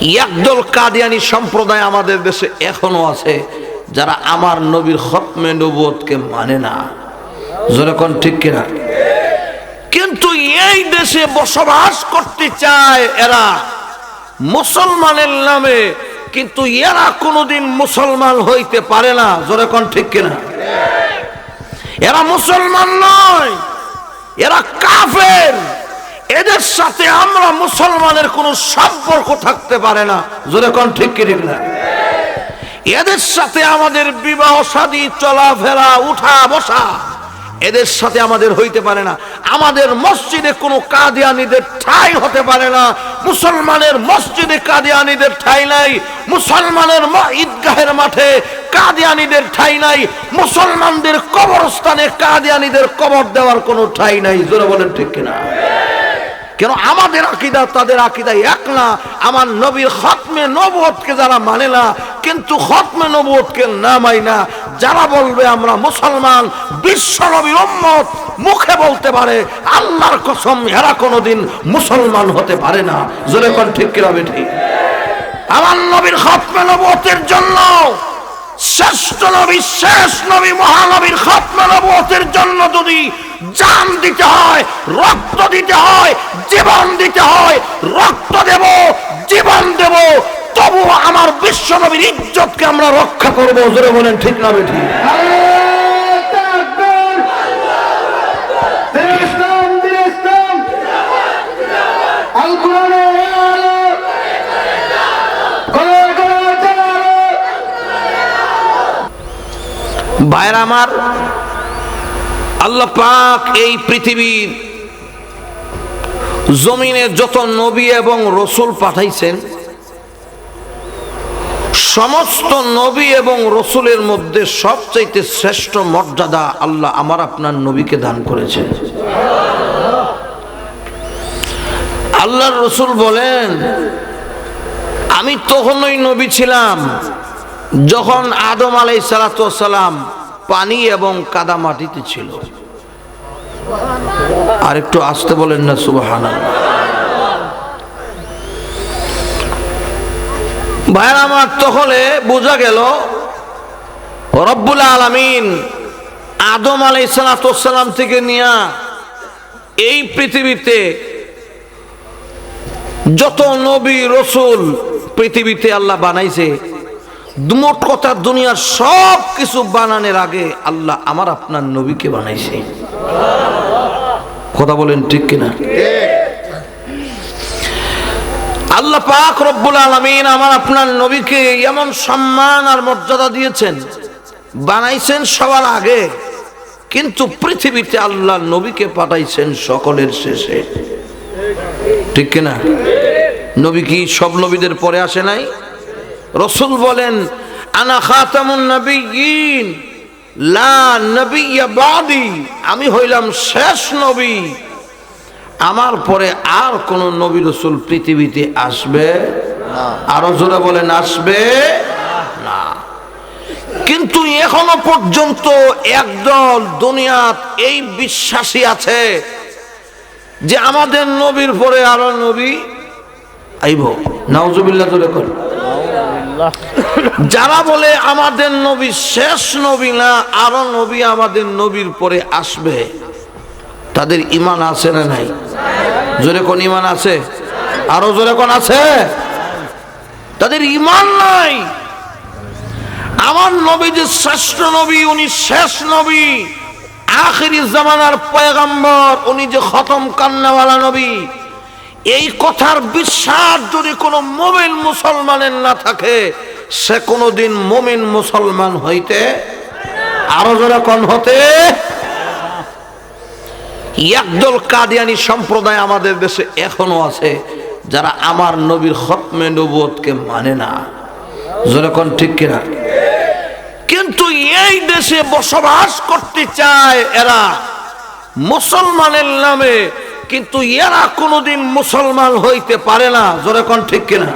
একদল কাদিয়ানি সম্প্রদায় আমাদের দেশে এখনও আছে যারা আমার নবীর খতমে নবুয়তকে মানে না। যেরকম ঠিক কিনা? কিন্তু এই দেশে বসবাস করতে চায় এরা মুসলমানের নামে, কিন্তু এরা কোনোদিন মুসলমান হইতে পারে না। যেরকম ঠিক কিনা? এরা মুসলমান নয়, এরা কাফের। এদের সাথে আমরা মুসলমানের কোনো সম্পর্ক থাকতে পারে না। জোরে কোন ঠিক কি ঠিক না? এদের সাথে আমাদের বিবাহ শাদী চলাফেরা, উঠা বসা এদের সাথে আমাদের হইতে পারে না। আমাদের মসজিদে কোনো কাদিয়ানিদের ঠাই হতে পারে না। মুসলমানের মসজিদে কাদিয়ানিদের ঠাই নাই। মুসলমানের ঈদগাহের মাঠে কাদিয়ানিদের ঠাই নাই। মুসলমানদের কবরস্থানে কাদিয়ানিদের কবর দেওয়ার কোনো ঠাই নাই। জোরে বলেন ঠিক কিনা কেন আমাদের আকিদা তাদের আকিদা এক না? আমার নবীর খতমে নবুয়তকে যারা মানে না, কিন্তু খতমে নবুয়তকে না মাই না, যারা বলবে আমরা মুসলমান, বিশ্ব নবীর উম্মত, মুখে বলতে পারে, আল্লাহর কসম এরা কোনোদিন মুসলমান হতে পারে না। জোরে কোন ঠিক কিনা ঠিক আমার নবীর খতমে নবুয়তের জন্য, শ্রেষ্ঠ নবী, শেষ নবী, মহানবীর খতমে নবুয়তের জন্য যদি জান দিতে হয়, রক্ত দিতে হয় জীবন দিতে হয়, রক্ত দেব, জীবন দেব, তবু আমার বিশ্ব নবীর ইজ্জতকে আমরা রক্ষা করব, জোরে বলেন ঠিক না বেঠি। ভাইয়ের আমার, আল্লাহ পাক এই পৃথিবীর জমিনে যত নবী এবং রসুল পাঠাইছেন, সমস্ত নবী এবং রসুলের মধ্যে সবচাইতে শ্রেষ্ঠ মর্যাদা আল্লাহ আমার আপনার নবীকে দান করেছেন। আল্লাহর রসুল বলেন, আমি তখনই নবী ছিলাম যখন আদম আলাই সালাম পানি এবং কাদা মাটিতে ছিল। আর একটু আসতে বলেন না সুবাহান ভাইয়ের আমার তখলে বোঝা গেল, রব্বুল আলমিন আদম আলাই সালাম থেকে নিয়া এই পৃথিবীতে যত নবী রসুল পৃথিবীতে আল্লাহ বানাইছে মোট কথা দুনিয়ার সব কিছু বানানোর আগে আল্লাহ আমার আপনার নবীকে বানাইছে। কথা বলেন ঠিক কিনা? আল্লাহ পাক রব্বুল আলমিন আমার আপনার নবীকে এমন সম্মান আর মর্যাদা দিয়েছেন, বানাইছেন সবার আগে, কিন্তু পৃথিবীতে আল্লাহ নবীকে পাঠাইছেন সকলের শেষে। ঠিক কিনা? নবী কি সব নবীদের পরে আসে নাই? রসুল বলেন, আনা খাতামুন বাদি আমি হইলাম শেষ নবী। আমার পরে আর কোন নবী রসুল পৃথিবীতে আসবে? আরও জোরে বলেন, আসবে? না। কিন্তু এখনও পর্যন্ত একদল দুনিয়াত এই বিশ্বাসী আছে যে আমাদের নবীর পরে আরও নবী আইব। নাউজুবিল্লাহ জোরে কর। যারা বলে আমাদের নবী শেষ নবী না, আরও নবী আমাদের নবীর পরে আসবে। তাদের ইমান আছে না নাই? জোরে কোন ইমান আছে? আরও জোরে কোন আছে? তাদের ইমান নাই। আমার নবী যে শ্রেষ্ঠ নবী, উনি শেষ নবী। আখিরি জামানার পয়গাম্বর, উনি যে খতম কান্নাওয়ালা নবী। এই কথার বিশ্বাস যদি কোনো মোমিন মুসলমানের না থাকে, সে কোনোদিন মোমিন মুসলমান হইতে আরও যারা হতে একদল কাদিয়ানি সম্প্রদায় আমাদের দেশে এখনও আছে, যারা আমার নবীর খতমে নবুয়তকে মানে না। যেরকম ঠিক কিনা? কিন্তু এই দেশে বসবাস করতে চায় এরা মুসলমানের নামে কিন্তু এরা কোনোদিন মুসলমান হইতে পারে না। যেরকম ঠিক কিনা?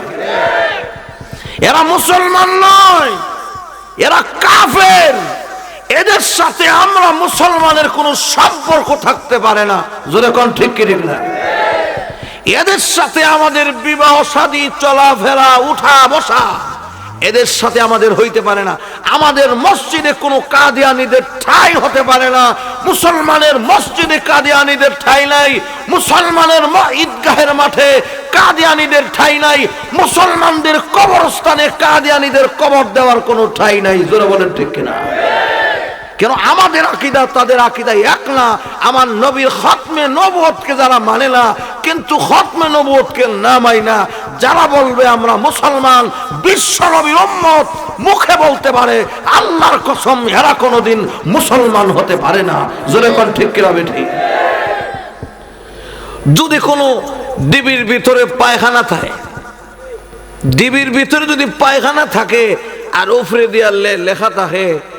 এরা মুসলমান নয়, এরা কাফের। এদের সাথে আমরা মুসলমানের কোনো সম্পর্ক থাকতে পারে না। যেরকম ঠিক কি ঠিক না এদের সাথে আমাদের বিবাহ শাদী চলাফেরা উঠা বসা এদের সাথে আমাদের হইতে পারে না। আমাদের মসজিদে কোনো কাদিয়ানিদের ঠাই হতে পারে না। মুসলমানের মসজিদে কাদিয়ানিদের ঠাই নাই। মুসলমানের ঈদগাহের মাঠে কাদিয়ানিদের ঠাই নাই। মুসলমানদের কবরস্থানে কাদিয়ানিদের কবর দেওয়ার কোনো ঠাই নাই। জোরে বলেন ঠিক কিনা? কেন আমাদের আকিদা তাদের আকিদা এক না? আমার নবীর খতমে নবতকে যারা মানে না, কিন্তু খতমে নবতকে না না। যারা বলবে আমরা মুসলমান, বিশ্ব নবীর উম্মত, মুখে বলতে পারে, আল্লাহর কসম এরা কোনোদিন মুসলমান হতে পারে না। জোরে কোন ঠিক কিনা ঠিক যদি কোনো ডিবির ভিতরে পায়খানা থাকে, ডিবির ভিতরে যদি পায়খানা থাকে, আর উফরে লে- লেখা থাকে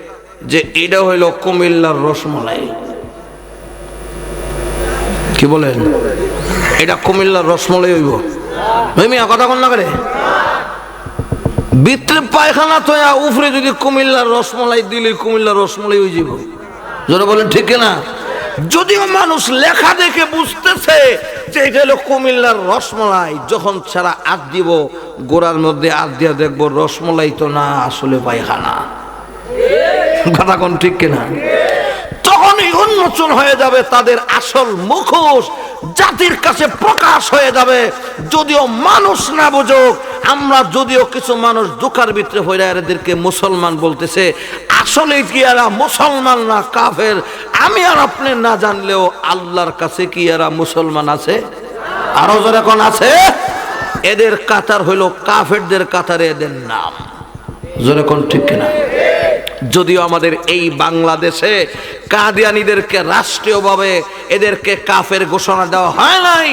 যে এটা হইল কুমিল্লার রসমালাই। কি বলেন? এটা কুমিল্লার রসমালাই হইব। মিয়া, কথা কন না করে। ভিতরে পায়খানা তো উপরে যদি কুমিল্লার রসমালাই দিলে কুমিল্লার রসমালাই হয়ে যাব যারা বলেন, ঠিক না যদিও মানুষ লেখা দেখে বুঝতেছে যে এটা হলো কুমিল্লার রসমলাই, যখন ছাড়া আট দিব, গোড়ার মধ্যে আট দিয়া দেখব রসমলাই তো না, আসলে পায়খানা। কথা ঠিক কিনা? তখনই উন্মোচন হয়ে যাবে, তাদের আসল মুখোশ জাতির কাছে প্রকাশ হয়ে যাবে। যদিও মানুষ না বুঝুক, আমরা যদিও কিছু মানুষ দুঃখার ভিতরে হয়ে এদেরকে মুসলমান বলতেছে আসলে কি এরা মুসলমান না কাফের? আমি আর আপনি না জানলেও আল্লাহর কাছে কি এরা মুসলমান আছে? আরও যেরকম আছে? এদের কাতার হইল কাফেরদের কাতারে এদের নাম। যেরকম ঠিক কিনা? যদিও আমাদের এই বাংলাদেশে কাদিয়ানিদেরকে রাষ্ট্রীয়ভাবে এদেরকে কাফের ঘোষণা দেওয়া হয় নাই,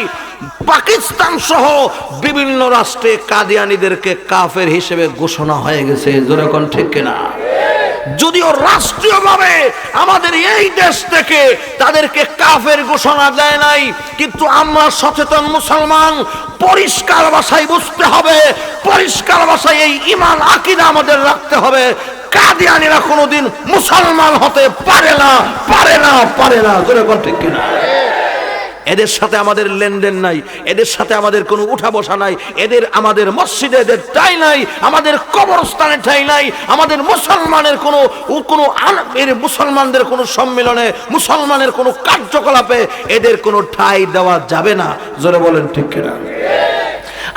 পাকিস্তান সহ বিভিন্ন রাষ্ট্রে কাদিয়ানিদেরকে কাফের হিসেবে ঘোষণা হয়ে গেছে। যেরকম ঠিক কিনা? যদিও রাষ্ট্রীয়ভাবে আমাদের এই দেশ থেকে তাদেরকে কাফের ঘোষণা দেয় নাই, কিন্তু আমরা সচেতন মুসলমান, পরিষ্কার ভাষায় বুঝতে হবে, পরিষ্কার ভাষায় এই ইমান আকিদা আমাদের রাখতে হবে। কাদিয়ানিরা কোনোদিন মুসলমান হতে পারে না পারে না পারে না, জোরে ঠিক কিনা? এদের সাথে আমাদের লেনদেন নাই, এদের সাথে আমাদের কোনো উঠা বসা নাই, এদের আমাদের মসজিদে এদের ঠাই নাই, আমাদের কবরস্থানে ঠাই নাই, আমাদের মুসলমানের কোনো কোনো এর মুসলমানদের কোনো সম্মেলনে, মুসলমানের কোনো কার্যকলাপে এদের কোনো ঠাই দেওয়া যাবে না। জোরে বলেন ঠিক কিনা?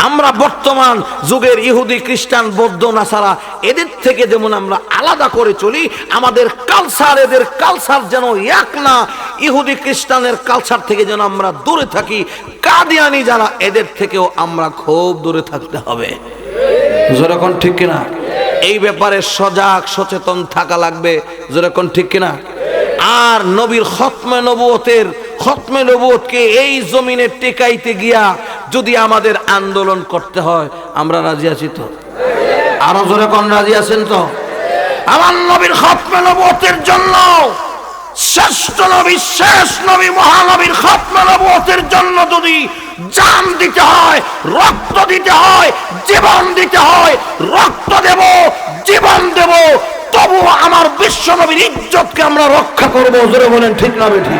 আমরা বর্তমান যুগের ইহুদি, খ্রিস্টান, বৌদ্ধ, নাসারা, এদের থেকে যেমন আমরা আলাদা করে চলি, আমাদের কালচার এদের কালচার যেন এক না, ইহুদি, খ্রিস্টানের কালচার থেকে যেন আমরা দূরে থাকি, কাদিয়ানি যারা, এদের থেকেও আমরা খুব দূরে থাকতে হবে। যেরকম ঠিক কিনা? এই ব্যাপারে সজাগ, সচেতন থাকা লাগবে। যেরকম ঠিক কিনা? আর নবীর খতমে নবুয়তের, খতমে নবুয়তকে এই জমিনে টেকাইতে গিয়া যদি আমাদের আন্দোলন করতে হয়, আমরা রাজি আছি তো? আরও জোরে কোন রাজি আছেন তো? আমার নবীর খতমে নবুয়তের জন্য, শ্রেষ্ঠ নবী, শেষ নবী, মহানবীর খতমে নবুয়তের জন্য যদি জান দিতে হয়, রক্ত দিতে হয়, জীবন দিতে হয়, রক্ত দেব, জীবন দেব তবু আমার বিশ্ব নবীর ইজ্জতকে আমরা রক্ষা করব। জোরে বলেন, ঠিক না বেঠি?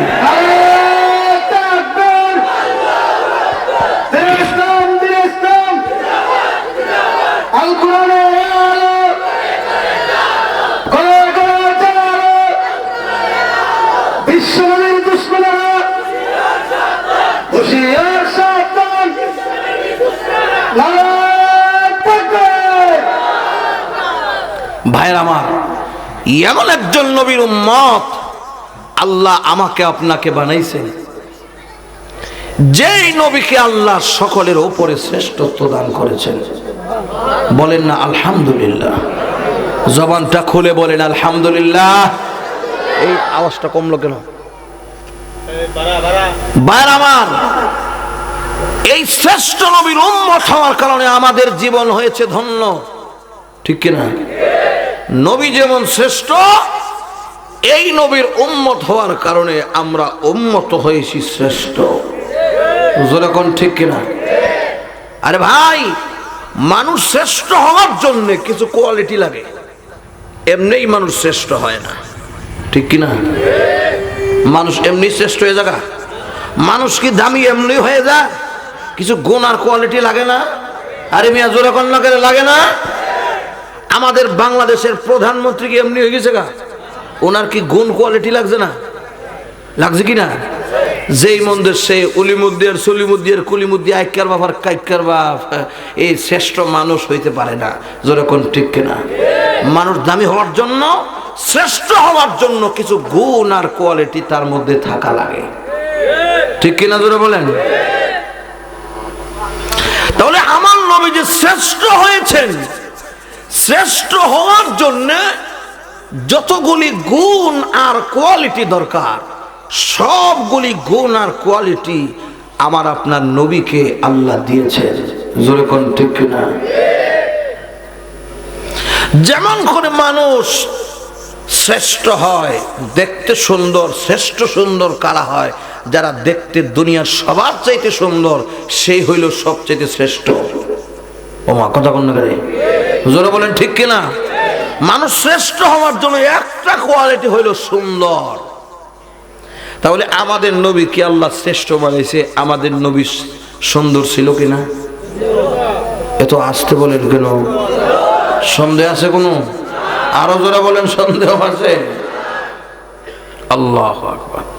ভাইয়ের আমার, এমন একজন নবীর উম্মত আল্লাহ আমাকে আপনাকে বানাইছেন, যেই নবীকে আল্লাহ সকলের ওপরে শ্রেষ্ঠত্ব দান করেছেন। বলেন না, আলহামদুলিল্লাহ। জবানটা খুলে বলেন, আলহামদুলিল্লাহ। এই আওয়াজটা কমলো কেন? আমার এই শ্রেষ্ঠ নবীর উম্মত হওয়ার কারণে আমাদের জীবন হয়েছে ধন্য। ঠিক কিনা? নবী যেমন শ্রেষ্ঠ, এই নবীর উম্মত হওয়ার কারণে আমরা উম্মত হয়েছি শ্রেষ্ঠ। যেরকম ঠিক কিনা? আরে ভাই, মানুষ শ্রেষ্ঠ হওয়ার জন্য কিছু কোয়ালিটি লাগে, এমনিই মানুষ শ্রেষ্ঠ হয় না। ঠিক কিনা? মানুষ এমনি শ্রেষ্ঠ হয়ে যাগা। মানুষ কি দামি এমনি হয়ে যায়? কিছু গুণ আর কোয়ালিটি লাগে না। আরে মিয়া, জোরে কন্যা করে লাগে না? আমাদের বাংলাদেশের প্রধানমন্ত্রী কি এমনি হয়ে গেছে গা? ওনার কি গুণ কোয়ালিটি লাগছে না? লাগছে কি না? যেই মন্দির সে উলিমুদ্দিয়ার সলিমুদ্দিয়ার কুলিমুদ্দিয়া আইকার বাবার কাইকার বাপ, এই শ্রেষ্ঠ মানুষ হইতে পারে না। যেরকম ঠিক কিনা? মানুষ দামি হওয়ার জন্য, শ্রেষ্ঠ হওয়ার জন্য কিছু গুণ আর কোয়ালিটি তার মধ্যে থাকা লাগে। ঠিক কিনা জোরে বলেন? তাহলে আমার নবী যে শ্রেষ্ঠ হয়েছেন, শ্রেষ্ঠ হওয়ার জন্য যতগুলি গুণ আর কোয়ালিটি দরকার, সবগুলি গুণ আর কোয়ালিটি আমার আপনার নবীকে আল্লাহ দিয়েছেন। জোরে কোন ঠিক যেমন করে মানুষ শ্রেষ্ঠ হয়, দেখতে সুন্দর, শ্রেষ্ঠ সুন্দর কারা হয় যারা দেখতে দুনিয়ার সবার চাইতে সুন্দর, সেই হইল সবচাইতে শ্রেষ্ঠ। ওমা, কথা কোন? জোরে বলেন, ঠিক কিনা? মানুষ শ্রেষ্ঠ হওয়ার জন্য একটা কোয়ালিটি হইল সুন্দর। তাহলে আমাদের নবী কি আল্লাহ শ্রেষ্ঠ বানাইছে? আমাদের নবী সুন্দর ছিল কিনা? এত আসতে বলেন কেন? সন্দেহ আছে কোনো? আরও জোরে বলেন, সন্দেহ আছে? আল্লাহ আকবার।